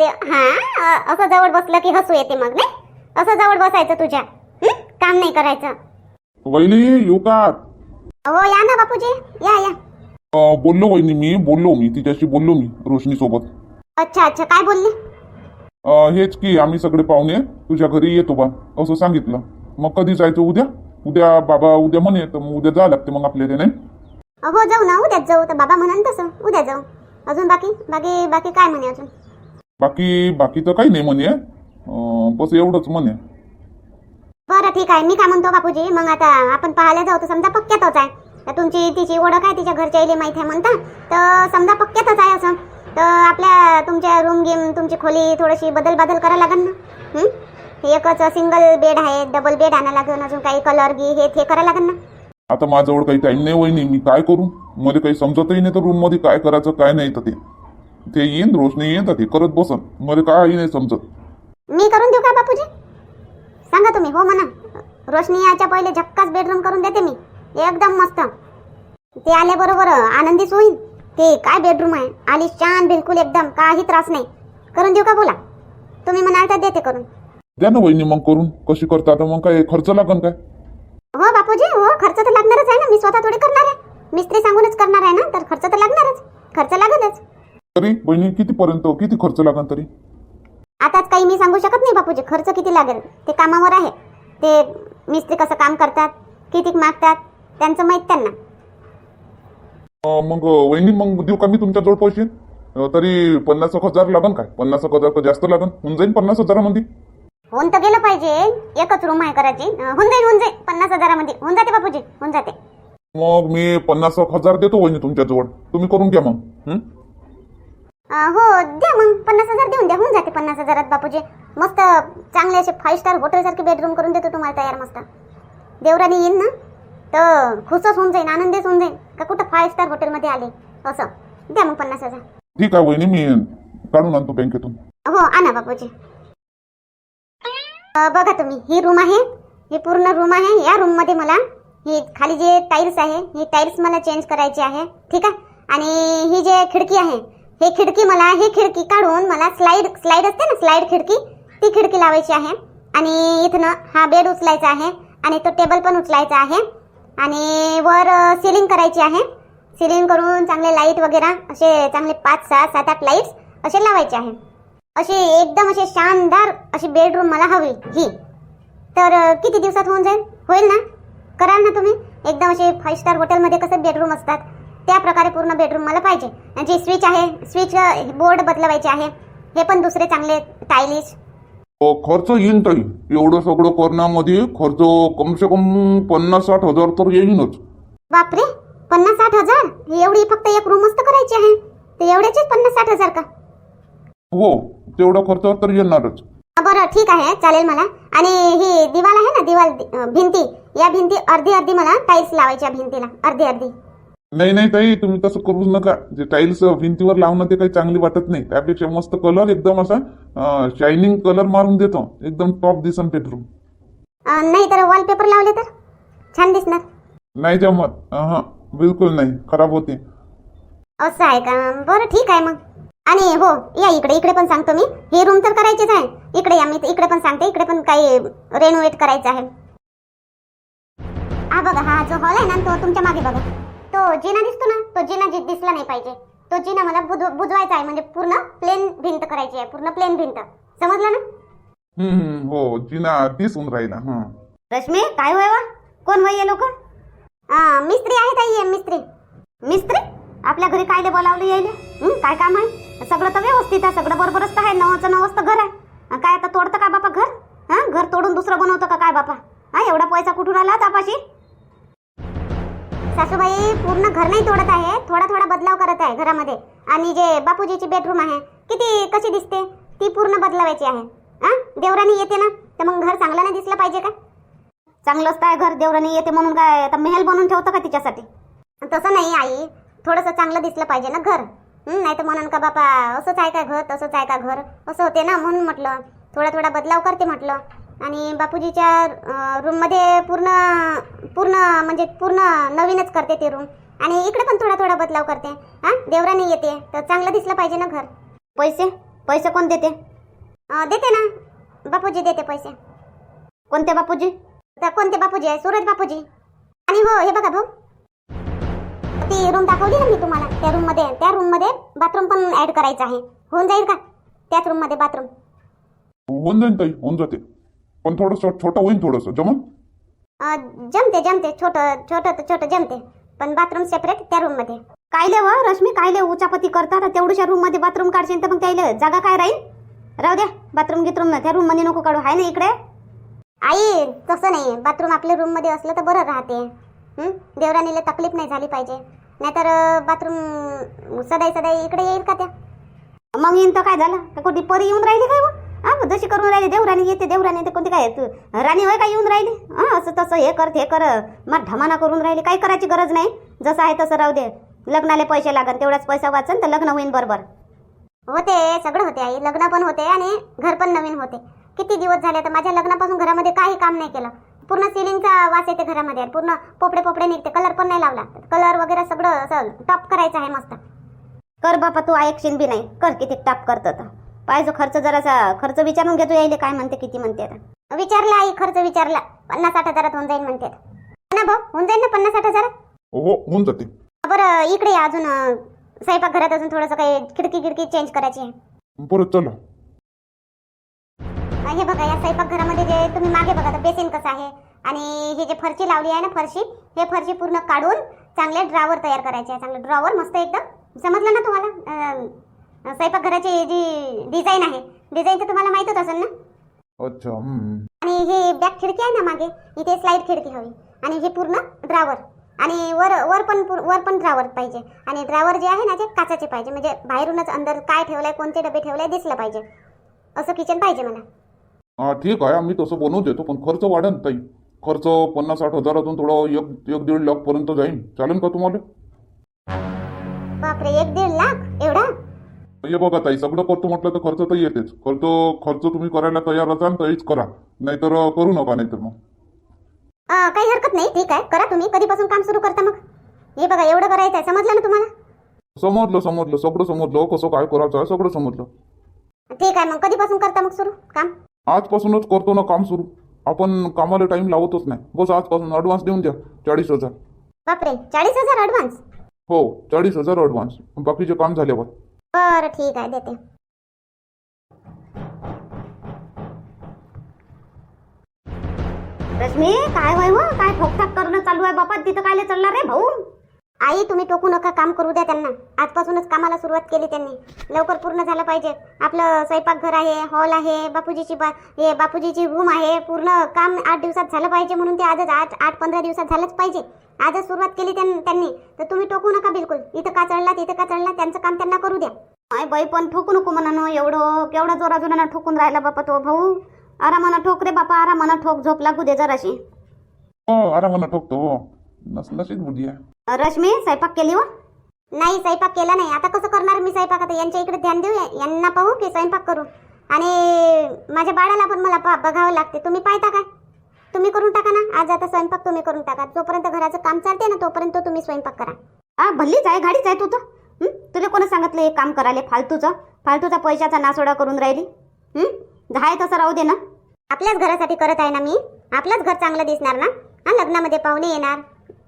अरे हा असं जवळ बसलं की हसू येते मग नाही? असं जवळ बसायचं तुझ्या हं? काम नाही करायचं. वहिनी येऊ का? हो या ना बापूजी या या. अं, बोललो वहिनी मी बोललो मी तिच्याशी बोललो मी रोशनी सोबत अच्छा अच्छा काय बोलले? अं, हेच की आम्ही सगळे पाहुणे तुझ्या घरी येतो बा असं सांगितलं. मग कधी जायचं उद्या? उद्या बाबा उद्या म्हणे तर मग उद्या जावं लागते मग आपल्याला नाही? हो जाऊ ना उद्याच जाऊ तर बाबा म्हणाल तसं उद्या जाऊ. अजून बाकी? बाकी बाकी काय म्हणे अजून? बाकी बाकी तर काही नाही म्हणे. अं, बस एवढंच म्हणे. बरं ठीक आहे. मी काय म्हणतो बापूजी मग आता आपण पाहायला जाऊ. तर समजा पक्क्यातच आहे. तर तुमची तिची ओळख आहे तिच्या घरच्या इले माहिती आहे म्हणता. तर समजा पक्क्यातच आहे असं. तर आपल्या तुमच्या रूम गेम तुमची खोली थोडीशी बदल बदल करा लागेल ना. हं? एकच सिंगल बेड आहे डबल बेड आणा लागेल अजून काही कलर गी हे ते करा लागेल ना. आता माझ्याजवळ काही टाईम नाही वहिनी. मी काय करू? मला काही समजतही नाही तर रूममध्ये काय करायचं काय नाही तर ते. ते येईन रोशनी येईन तर ते करत बसन. मला काही नाही समजत. मी करून देऊ का बापूजी? सांगा तुम्ही हो म्हणा. रोशनी याच्या पहिले झक्कास बेडरूम करून देते मी. एकदम मस्त. ते आल्याबरोबर आनंदीच होईल ते काय बेडरूम आहे? आली छान बिलकुल एकदम काही त्रास नाही. करून देऊ का बोला? तुम्ही म्हणाल तर देते करून. द्या ना वहिनी मग करून. कशी करता तर मग काय खर्च लागन काय? हो बापूजी हो खर्च तर लागणारच आहे ना. मी स्वतः थोडी करणार आहे. मिस्त्री सांगूनच करणार आहे ना तर खर्च तर लागणारच. खर्च लागतच. तरी बहिणी कितीपर्यंत किती खर्च लागन तरी? आताच काही मी सांगू शकत नाही बापूजी खर्च किती लागेल? ते कामावर आहे. ते मिस्त्री कसं काम करतात किती मागतात त्यांचं माहीत त्यांना. अं, मग वहिनी मग देऊ का मी तुमच्याजवळ पैसे? अं, तरी पन्नास एक हजार लागन काय? पन्नास एक हजार का जास्त लागन. होऊन जाईन पन्नास हजारामध्ये. होऊन तर गेलं पाहिजे. एकच रूम आहे करायची. अं, होऊन जाईल होऊन जाईल पन्नास हजारामध्ये. होऊन जाते बापूजी होऊन जाते. मग मी पन्नास एक हजार देतो वहिनी तुमच्याजवळ तुम्ही करून घ्या मग. हं? हो द्या मग. पन्नास हजार देऊन द्या. होऊन जाते पन्नास हजारात बापूजी. मस्त चांगले असे फाईव्ह स्टार हॉटेल सारखे बेडरूम करून देतो तुम्हाला तयार मस्त. देवरानी येईन ना? तर खुशच होऊन जाईन आनंदीच होऊन जाईन. का कुठं फाईव्ह स्टार हॉटेलमध्ये आले? असं. द्या मग पन्नास हजार. ठीक आहे वहिनी मी काढून आणतो बँकेतून. हो आणा बापूजी. बघा तुम्ही ही रूम आहे ही पूर्ण रूम आहे. या रूममध्ये मला ही खाली जे टाईल्स आहे ही टाईल्स मला चेंज करायची आहे. ठीक आहे? आणि ही जे खिडकी आहे हे खिडकी मला ही खिडकी काढून मला स्लाइड स्लाइड असते ना स्लाइड खिडकी ती खिडकी लावायची आहे. आणि इथनं हा बेड उचलायचा आहे आणि तो टेबल पण उचलायचा आहे. आणि वर सिलिंग करायची आहे. सिलिंग करून चांगले लाइट वगैरे असे चांगले पाच सहा सात आठ लाईट्स असे लावायचे आहे. असे एकदम असे शानदार अशी बेडरूम मला हवी ही. तर किती दिवसात होऊन जाईल? होईल ना? कराल ना तुम्ही? एकदम असे फाईव्ह स्टार हॉटेलमध्ये कसं बेडरूम असतात? त्या प्रकारे पूर्ण बेडरूम मला पाहिजे. आणि जे स्विच आहे स्विच बोर्ड बदलवायचे आहे हे पण दुसरे चांगले टायलिश अं, खर्च येईन ताई. एवढं सगळं करण्यामध्ये खर्च कम से कम पन्नास साठ हजार तर येईनच. बापरे पन्नास साठ हजार एवढी फक्त एक रूम मस्त करायची आहे. ते एवढ्याचेच पन्नास साठ हजार का? हो तेवढा खर्च तर येणारच. बरं ठीक आहे चालेल मला. आणि ही दिवाल आहे ना दिवाल अ, भिंती. या भिंती अर्धी अर्धी मला टाईल्स लावायच्या भिंतीला. अर्धी अर्धी नाही नाही ताई तुम्ही तसं करूच नका. जे टाईल्स भिंतीवर लावणं ते काही चांगली वाटत नाही. त्यापेक्षा मस्त कलर एकदम असा शायनिंग कलर मारून देतो. एकदम टॉप दिसन बेडरूम नाही तर वॉलपेपर लावले तर? छान दिसणार. नाही जमत. हा बिलकुल नाही. खराब होते. असं आहे का? बरं ठीक आहे मग. आणि हो या इकडे इकडे पण सांगतो मी. ही रूम तर करायचीच आहे. इकडे या मी इकडे पण सांगते. इकडे पण काही रेनोव्हेट करायचं आहे. हा बघा हा जो हॉल आहे ना तो तुमच्या मागे बघा. तो जिना दिसतो ना तो जिना जी दिसला नाही पाहिजे. तो जिना मला बुज बुजवायचा आहे म्हणजे पूर्ण प्लेन भिंत करायची आहे पूर्ण प्लेन भिंत. समजलं ना? हो जिना दिसून राहिला रश्मी काय होय वा कोण वय लोक? मिस्त्री आहेत आई मिस्त्री. मिस्त्री? आपल्या घरी कायले बोलावले यायले? काय काम आहे? सगळं तर व्यवस्थित आहे सगळं बरोबरच तर आहे नवाचं तर घर आहे. काय आता तोडतं का बापा घर? हा घर तोडून दुसरं बनवतं का काय बापा? हा एवढा पैसा कुठून आला तापाशी सासूबाई पूर्ण घर नाही तोडत आहे. थोडा थोडा बदलाव करत आहे घरामध्ये. आणि जे बापूजीची बेडरूम आहे किती कशी दिसते? ती पूर्ण बदलावायची आहे. हा देवरानी येते ना? तर मग घर चांगलं नाही दिसलं पाहिजे का? चांगलंच काय घर देवरानी येते म्हणून काय आता महल बनवून ठेवतं का तिच्यासाठी? तसं नाही आई. थोडंसं चांगलं दिसलं पाहिजे ना घर. नाही तर म्हणून का बापा असंच आहे का घर तसंच आहे का घर? असं होते ना म्हणून म्हटलं. थोडा थोडा बदलाव करते म्हटलं. आणि बापूजीच्या रूममध्ये पूर्ण पूर्ण म्हणजे पूर्ण नवीनच करते ते रूम आणि इकडे पण थोडा थोडा बदलाव करते. हां? देवरानी येते. तर चांगलं दिसलं पाहिजे ना घर? पैसे? पैसे कोण देते? अं, देते ना. बापूजी देते पैसे. कोणते बापूजी? तर कोणते बापूजी आहे? सूरज बापूजी. आणि हो हे बघा भाऊ. ती रूम दाखवली ना मी तुम्हाला. त्या रूममध्ये त्या रूममध्ये बाथरूम पण ऍड करायचं आहे. होऊन जाईल का? त्याच रूममध्ये बाथरूम होऊन जाईन ताई होऊन जाते. पण थोडस छोटं होईन थोडस. जमन? जमते जमते. छोटं छोटं तर छोटं जमते. पण बाथरूम सेपरेट त्या रूममध्ये. कायले व रश्मी? कायले उचापती करतात? तेवढ्याशा रूममध्ये बाथरूम काढशील तर मग त्याला जागा काय राहील? राहू द्या. बाथरूम गिथरूम त्या रूममध्ये नको काढू. आहे ना इकडे? आई तसं नाही. बाथरूम आपल्या रूममध्ये असलं तर बरं राहते. हं? देवरानीला तकलीफ नाही झाली पाहिजे. नाहीतर बाथरूम सदाई सदाई इकडे येईल का त्या? मग येईन तर काय झालं? का कोणती परी येऊन राहिली काय मग? हा जशी करून राहिली देवराणी येते देवराणी येते कोणती काय तू? राणी होय काय येऊन राहिली? हां असं तसं हे कर हे कर. मग ढमाना करून राहिली काही करायची गरज नाही. जसं आहे तसं राहू दे. लग्नाला पैसे लागन तेवढाच पैसा वाचन तर लग्न होईन बरोबर. होते सगळं होते आई. लग्न पण होते आणि घर पण नवीन होते. किती दिवस झाले तर माझ्या लग्नापासून घरामध्ये काही काम नाही केलं. पूर्ण सिलिंगचा वास येते घरामध्ये पूर्ण पोपडे पोपडे निघते. कलर पण नाही लावला. कलर वगैरे सगळं असं टॉप करायचं आहे मस्त. कर बापा तू ऐकशील बी नाही. कर किती टॉप करतं तर. पाहिजे खर्च जरासा खर्च विचारून घेतो यायले काय म्हणते किती म्हणते. विचारला आई खर्च विचारला. पन्नास साठ हजारात होऊन जाईल म्हणते ना भाऊ होऊन जाईल ना पन्नास साठ हजारात? हो होऊन जाते. बरं इकडे या अजून अं, स्वयंपाकघरात अजून थोडंसं काही खिडकी खिडकी चेंज करायची आहे. बरं चला. हे बघा या स्वयंपाकघरामध्ये जे तुम्ही मागे बघा तर बेसिन कसं आहे आणि हे जे फरशी लावली आहे ना फरशी हे फरशी पूर्ण काढून चांगले ड्रॉवर तयार करायचे आहे. चांगले ड्रॉवर मस्त एकदम. समजलं ना तुम्हाला? स्वयंपाकघराची जी डिझाईन आहे डिझाईन तर तुम्हाला माहीतच असेल ना? अच्छा हम्म. आणि हे बॅक खिडकी आहे ना मागे इथे स्लाईड खिडकी हवी. आणि हे पूर्ण ड्रावर आणि वर वर पण पूर- वर पण ड्रावर पाहिजे. आणि ड्रावर जे आहे ना ते काचाचे पाहिजे. म्हणजे बाहेरूनच अंदर काय ठेवलंय कोणते डबे ठेवले दिसलं पाहिजे. असं किचन पाहिजे मला. हा ठीक आहे. आम्ही तसं बनवून देतो पण खर्च वाढन ताई. खर्च पन्नास साठ हजारातून थोडं एक एक दीड लाख पर्यंत जाईल चालेल का तुम्हाला? बापरे एक हे बघा ताई सगळं करतो म्हटलं तर खर्च तर येतेच. खर्च खर्च तुम्ही करायला तयार असाल तरीच करा. नाहीतर करू नका नाहीतर मग. अं, काही हरकत नाही ठीक आहे. करा तुम्ही. कधीपासून काम सुरू करता मग? हे बघा एवढं करायचं आहे. समजलं ना तुम्हाला? समजलं समजलं. सगळं समजलं. कसं काय करायचं आहे सगळं समजलं. ठीक आहे. मग कधीपासून करता मग सुरू? काम? आजपासूनच करतो ना काम सुरू. आपण कामाला टाइम लावतच नाही. बस आजपासून ॲडव्हान्स देऊन द्या. चाळीस हजार. बापरे. चाळीस हजार ॲडव्हान्स हो चाळीस हजार ॲडव्हान्स बाकीचे काम झाल्यावर. बरं ठीक आहे देते. रश्मी काय होय हो काय ठोकठाक करणं चालू आहे बापा? तिथं कायले चालणार रे भाऊ? आई तुम्ही टोकू नका काम करू द्या त्यांना. आजपासूनच कामाला सुरुवात केली त्यांनी. लवकर पूर्ण झालं पाहिजे. आपलं स्वयंपाकघर आहे हॉल आहे बापूजीची बा हे बापूजीची रूम आहे. पूर्ण काम आठ दिवसात झालं पाहिजे म्हणून ते आजच आठ आठ पंधरा दिवसात झालंच पाहिजे. आजच सुरुवात केली त्यां- त्यांनी. तर तुम्ही टोकू नका बिलकुल. इथं का चढला तिथं का चढला त्यांचं काम त्यांना करू द्या. माय बाई पण ठोकू नको म्हणा ना एवढं केवढा जोरा जोरानं ठोकून राहिला बापा तो भाऊ. आरामानं ठोक रे बापा आरामानं ठोक झोप लागू दे जराशी. हो आरामानं ठोकतो हो. नस नशीच बुद्धी आहे. रश्मी स्वयंपाक केली हो? नाही स्वयंपाक केला नाही. आता कसं करणार मी स्वयंपाक? आता यांच्या इकडे ध्यान देऊ या- यांना पाहू की स्वयंपाक करू? आणि माझ्या बाळाला पण मला पा बघावं लागते. तुम्ही पाहता काय? तुम्ही करून टाका ना. आज आता स्वयंपाक तुम्ही करून टाका. जोपर्यंत घराचं काम चालते ना तोपर्यंत तुम्ही स्वयंपाक करा. हा भल्लीच आहे गाडीच आहे तू तर. हं? तुला कोणी सांगितलं हे काम करायला? फालतूचं? फालतूचा पैशाचा नासोडा करून राहिली? हं? आहे तसं राहू दे ना. आपल्याच घरासाठी करत आहे ना मी? आपलंच घर चांगलं दिसणार ना? हा लग्नामध्ये पाहुणे येणार.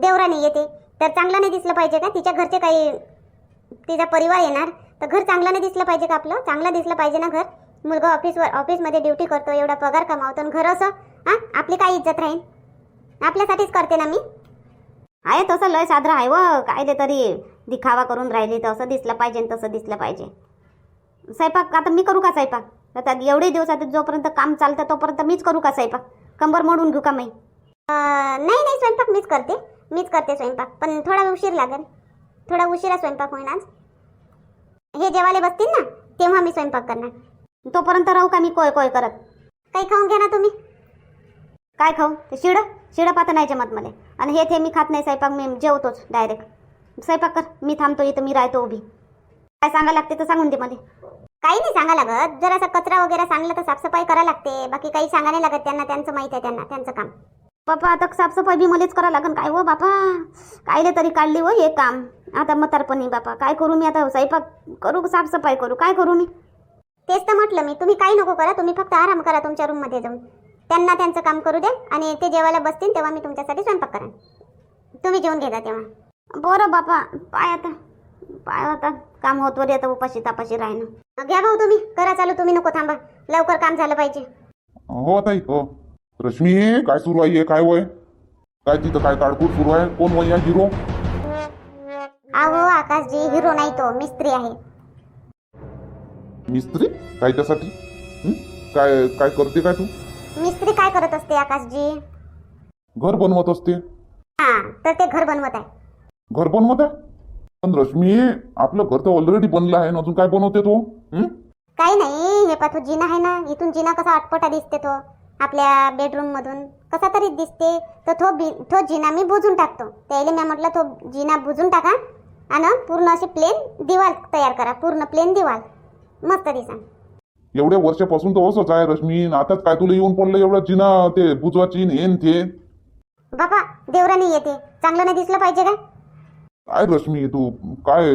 देवराणी येते. तर चांगलं नाही दिसलं पाहिजे का? तिच्या घरचे काही तिचा परिवार येणार. तर घर चांगलं नाही दिसलं पाहिजे का आपलं? चांगलं दिसलं पाहिजे ना घर? मुलगा ऑफिसवर ऑफिसमध्ये ड्युटी करतो एवढा पगार कमावतो आणि घर असं हां? आपली काय इज्जत राहील आपल्यासाठीच करते ना मी. आहे तसं लय साधरा आहे व. कायदे तरी दिखावा करून राहिली तर असं दिसलं पाहिजे तसं दिसलं पाहिजे. स्वयंपाक आता मी करू का स्वयंपाक? आता एवढे दिवस आता जोपर्यंत काम चालतं तोपर्यंत मीच करू का स्वयंपाक? कंबर मोडून घेऊ का मी? नाही नाही स्वयंपाक मीच करते. मीच करते स्वयंपाक पण थोडा उशीर लागेल. थोडा उशिरा स्वयंपाक होईल आज. हे जेवायला बसतील ना तेव्हा मी स्वयंपाक करणार. तोपर्यंत राहू का मी कोय कोय करत? काही खाऊन घ्या ना तुम्ही. काय खाऊ? ते शिडं शिडं पाहता नाही जमत मला. आणि हे ते मी खात नाही स्वयंपाक मी जेवतोच डायरेक्ट स्वयंपाक कर. मी थांबतो इथं मी राहतो उभी. काय सांगा लागते तर सांगून दे मला. काही नाही सांगा लागत. जर असा कचरा वगैरे सांगला तर साफसफाई करा लागते. बाकी काही सांगा नाही लागत त्यांना. त्यांचं माहिती आहे त्यांना. त्यांचं काम. बापा आता साफसफाई बी मलाच करा लागन काय हो बापा? कायले तरी काढली हो हे काम. आता म्हातारपणी बापा काय करू मी आता? स्वयंपाक करू साफसफाई करू. काय करू मी? तेच तर म्हटलं मी तुम्ही काही नको करा तुम्ही फक्त आराम करा तुमच्या रूममध्ये जाऊन. त्यांना त्यांचं काम करू द्या आणि ते जेवायला बसतील तेव्हा मी तुमच्यासाठी स्वयंपाक करा तुम्ही जेवून घेता तेव्हा. बरं बापा पाय आता. पाय आता. काम होत वर येतं उपाशी तापाशी राहणं. घ्या भाऊ तुम्ही. करा चालू तुम्ही नको थांबा. लवकर काम झालं पाहिजे. हो ताई हो. रश्मी काय सुरू आहे? हे? काय वय? काय तिथं काय काळकूट सुरू आहे? कोण वय आहे हिरो? अहो आकाशजी हिरो नाही तो मिस्त्री आहे. मिस्त्री? काय त्यासाठी? हं? काय काय करते काय तू? मिस्त्री काय करत असते आकाशजी? घर बनवत असते. हा तर ते घर बनवत आहे. घर बनवत आहे? पण रश्मी आपलं घर तर ऑलरेडी बनलं आहे ना अजून काय बनवते तो? हं? काही नाही हे पाठू जिना आहे ना इथून जिना कसा अटपटा दिसते तो. आपल्या बेडरूम मधून. कसा तरी दिसते. तर तो बी तो जिना मी बुजून टाकतो. त्याला मी म्हटलं तो जिना बुजून टाका आणि पूर्ण अशी प्लेन दिवाल तयार करा. पूर्ण प्लेन दिवाल. मस्त दिसा एवढ्या वर्षापासून तर असंच आहे रश्मी. आताच काय तुला येऊन पडलं एवढा जिना ते बुजवाची न हेन ते? बाबा देवरानी येते. चांगलं नाही दिसलं पाहिजे का? काय रश्मी तू काय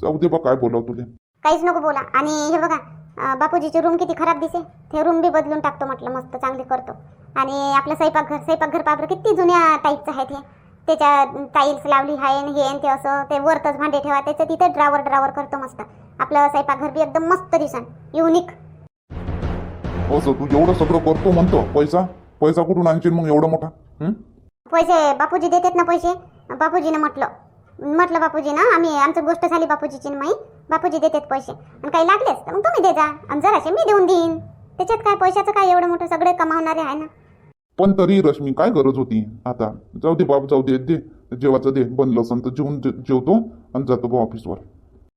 जाऊ दे बा काय बोलाव तुले? काहीच नको बोला. आणि हे बघा बापूजीची रूम किती खराब दिसे? ते रूम बी बदलून टाकतो म्हटलं मस्त चांगली करतो. आणि आपलं स्वयंपाकघर स्वयंपाकघर पाबरं किती जुन्या टाईपचं आहे ते त्याच्या टाईल्स लावली आहे आणि हे आणि ते असं ते वरतच भांडे ठेवा त्याचं तिथे ड्रावर ड्रावर करतो मस्त. आपलं स्वयंपाकघर बी एकदम मस्त दिसन युनिक असं तू एवढं सगळं करतो म्हणतो पैसा पैसा कुठून आणशील मग एवढा मोठा? हं? पैसे बापूजी देतात ना पैसे? बापूजीनं म्हटलं म्हटलं बापूजी ना आम्ही आमची गोष्ट झाली बापूजीची माई. बापूजी देतात पैसे. आणि काही लागलेच तर मग तुम्ही दे जा. आणि जराशे मी देऊन देईन. त्याच्यात काय पैशाचं काय एवढं मोठं सगळे कमावणारे आहे ना? पण तरी रश्मी काय गरज होती? आता जाऊ दे बाप जाऊ दे दे. जेवाचं दे. बनलं असेल तर जेवून जे- जेवतो आणि जातो बा ऑफिसवर.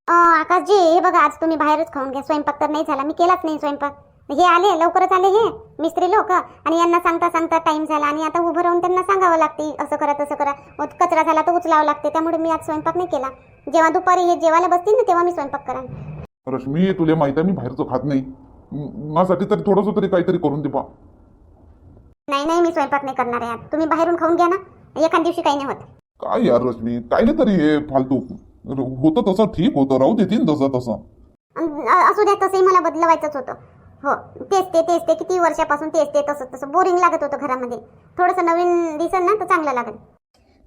अं, आकाशजी हे बघा आज तुम्ही बाहेरच खाऊन घ्या. स्वयंपाक तर नाही झाला. मी केलाच नाही स्वयंपाक. हे आले लवकरच आले हे. मिस्त्री लोक. आणि यांना सांगता सांगता टाइम झाला. आणि आता उभं राहून त्यांना सांगावं लागते. असं करा तसं करा. मग कचरा झाला तर उचलावं लागते. त्यामुळे मी आज स्वयंपाक नाही केला. जेव्हा दुपारी हे जेवायला बसतील ना तेव्हा मी स्वयंपाक करा रश्मी तुला माहिती आहे मी बाहेरचं खात नाही. म- माझ्यासाठी तरी थोडंसं तरी काहीतरी करून दे बा. नाही नाही मी स्वयंपाक नाही करणार आहे आज तुम्ही बाहेरून खाऊन घ्या ना. एखाद दिवशी काही नाही होत. काय यार रश्मी काय नाही तरी हे फालतू. र- होतं तसं ठीक होतं. राहू देतीन तसं तसं अं, अ- असू द्या तसंही मला बदलवायचंच होतं. हो तेच ते तेच ते किती वर्षापासून तेच ते तसं तसं. बोरिंग लागत होतं घरामध्ये. थोडंसं नवीन दिसन ना तर चांगलं लागेल.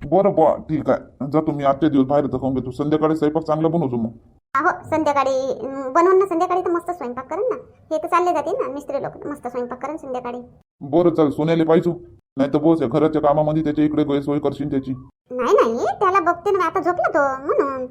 बरं बा ठीक आहे. जातो मी आजच्या दिवस बाहेर खाऊन घेतो. संध्याकाळी स्वयंपाक चांगला बनवतो मग. हो संध्याकाळी अं, बनवून ना संध्याकाळी तर मस्त स्वयंपाक करेन ना. हे तर चालले जातील ना मिस्त्री लोक. मस्त स्वयंपाक करेन संध्याकाळी. बरं चल सोन्याला पाहिजे. नाही तर बस या घराच्या कामामध्ये त्याच्या इकडे गैरसोय करशील त्याची. नाही नाही त्याला बघते ना मी आता झोपला तो म्हणून.